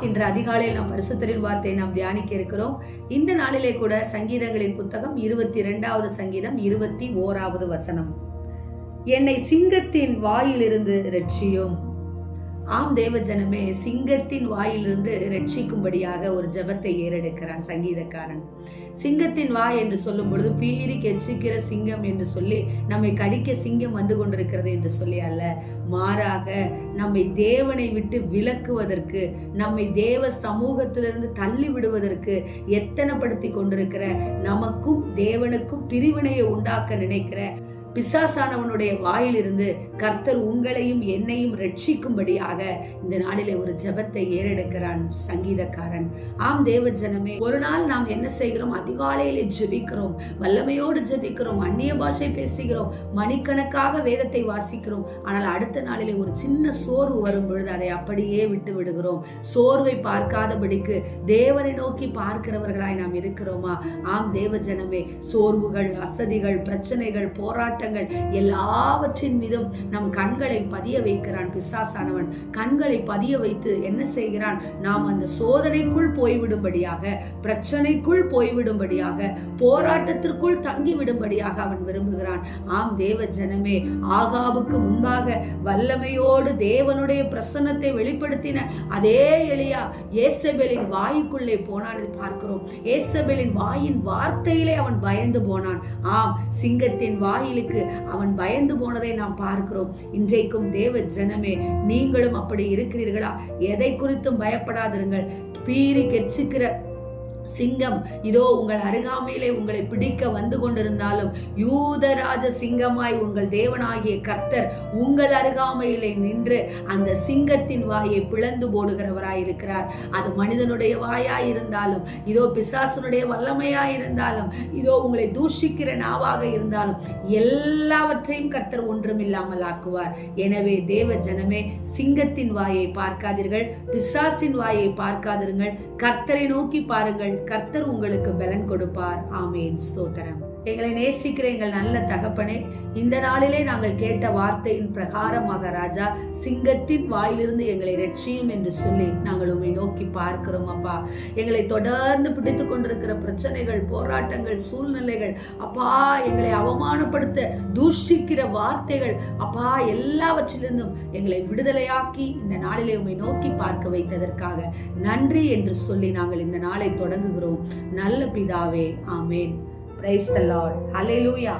இன்று அதிகாலையில் நாம் பரிசுத்தரின் வார்த்தையை நாம் தியானிக்க இருக்கிறோம். இந்த நாளிலே கூட சங்கீதங்களின் புத்தகம் இருபத்தி இரண்டாவது சங்கீதம் இருபத்தி ஓராவது வசனம். என்னை சிங்கத்தின் வாயிலிருந்து ரட்சியும். ஆம் தேவஜனமே சிங்கத்தின் வாயிலிருந்து ரட்சிக்கும்படியாக ஒரு ஜெபத்தை ஏறெடுக்கிறான் சங்கீதக்காரன். சிங்கத்தின் வாய் என்று சொல்லும் பொழுது பீறி கெச்சிக்கிற சிங்கம் என்று சொல்லி நம்மை கடிக்க சிங்கம் வந்து கொண்டிருக்கிறது என்று சொல்லி அல்ல. மாறாக நம்மை தேவனை விட்டு விலக்குவதற்கு நம்மை தேவ சமூகத்திலிருந்து தள்ளி விடுவதற்கு எத்தனைப்படுத்தி கொண்டிருக்கிற நமக்கும் தேவனுக்கும் பிரிவினையை உண்டாக்க நினைக்கிற பிசாசானவனுடைய வாயிலிருந்து கர்த்தர் உங்களையும் என்னையும் ரட்சிக்கும்படியாக இந்த நாளிலே ஒரு ஜெபத்தை ஏறெடுக்கிறான் சங்கீதக்காரன். ஆம் தேவ ஜனமே ஒரு நாள் நாம் என்ன செய்கிறோம்? அதிகாலையிலே ஜெபிக்கிறோம். வல்லமையோடு ஜெபிக்கிறோம். அந்நிய பாஷை பேசுகிறோம். மணிக்கணக்காக வேதத்தை வாசிக்கிறோம். ஆனால் அடுத்த நாளிலே ஒரு சின்ன சோர்வு வரும் பொழுது அதை அப்படியே விட்டு விடுகிறோம். சோர்வை பார்க்காதபடிக்கு தேவனை நோக்கி பார்க்கிறவர்களாய் நாம் இருக்கிறோமா? ஆம் தேவ ஜனமே சோர்வுகள் அசதிகள் பிரச்சனைகள் போராட்டம் போராட்டங்கள் எல்லாவற்றின் மீதும் நம் கண்களை பதிய வைக்கிறான் பிசாசானவன். கண்களை பதிய வைத்து என்ன செய்கிறான்? நாம் அந்த சோதனைக்குள் போய்விடும்படியாக பிரச்சனைக்குள் போய்விடும்படியாக போராட்டத்திற்குள் தங்கிவிடும்படியாக அவன் விரும்புகிறான். ஆம் தேவ ஜனமே ஆகாவுக்கு முன்பாக வல்லமையோடு தேவனுடைய பிரசன்னத்தை வெளிப்படுத்தின அதே எளியா ஏசபெலின் வாய்க்குள்ளே போனான் பார்க்கிறோம். ஏசபெலின் வாயின் வார்த்தையிலே அவன் பயந்து போனான். ஆம் சிங்கத்தின் வாயிலுக்கு அவன் பயந்து போனதை நாம் பார்க்கிறோம். இன்றைக்கும் தேவ ஜனமே நீங்களும் அப்படி இருக்கிறீர்களா? எதை குறித்தும் பயப்படாதிருங்கள். பீறி கெர்ச்சிக்கிற சிங்கம். இதோ உங்கள் அருகாமையிலே உங்களை பிடிக்க வந்து கொண்டிருந்தாலும் யூதராஜ சிங்கமாய் உங்கள் தேவனாகிய கர்த்தர் உங்கள் அருகாமையிலே நின்று அந்த சிங்கத்தின் வாயை பிளந்து போடுகிறவராய் இருக்கிறார் அது மனிதனுடைய வாயாய் இருந்தாலும் இதோ பிசாசனுடைய வல்லமையாய் இருந்தாலும் இதோ உங்களை தூஷிக்கிற நாவாக இருந்தாலும் எல்லாவற்றையும் கர்த்தர் ஒன்றும் இல்லாமல் ஆக்குவார். எனவே தேவ ஜனமே சிங்கத்தின் வாயை பார்க்காதீர்கள் பிசாசின் வாயை பார்க்காதிருங்கள் கர்த்தரை நோக்கி பாருங்கள். கர்த்தர் உங்களுக்கு பலன் கொடுப்பார். ஆமேன். ஸ்தோத்திரம். எங்களை நேசிக்கிற எங்கள் நல்ல தகப்பனே இந்த நாளிலே நாங்கள் கேட்ட வார்த்தையின் பிரகாரமாக ராஜா சிங்கத்தின் வாயிலிருந்து எங்களை ரட்சியும் என்று சொல்லி நாங்கள் உண்மை நோக்கி பார்க்கிறோம் அப்பா. எங்களை தொடர்ந்து பிடித்து கொண்டிருக்கிற பிரச்சனைகள் போராட்டங்கள் சூழ்நிலைகள் அப்பா எங்களை அவமானப்படுத்த தூஷிக்கிற வார்த்தைகள் அப்பா எல்லாவற்றிலிருந்தும் எங்களை விடுதலையாக்கி இந்த நாளிலே உண்மை நோக்கி பார்க்க வைத்ததற்காக நன்றி என்று சொல்லி நாங்கள் இந்த நாளை தொடங்குகிறோம். நல்ல பிதாவே ஆமேன். Praise the Lord hallelujah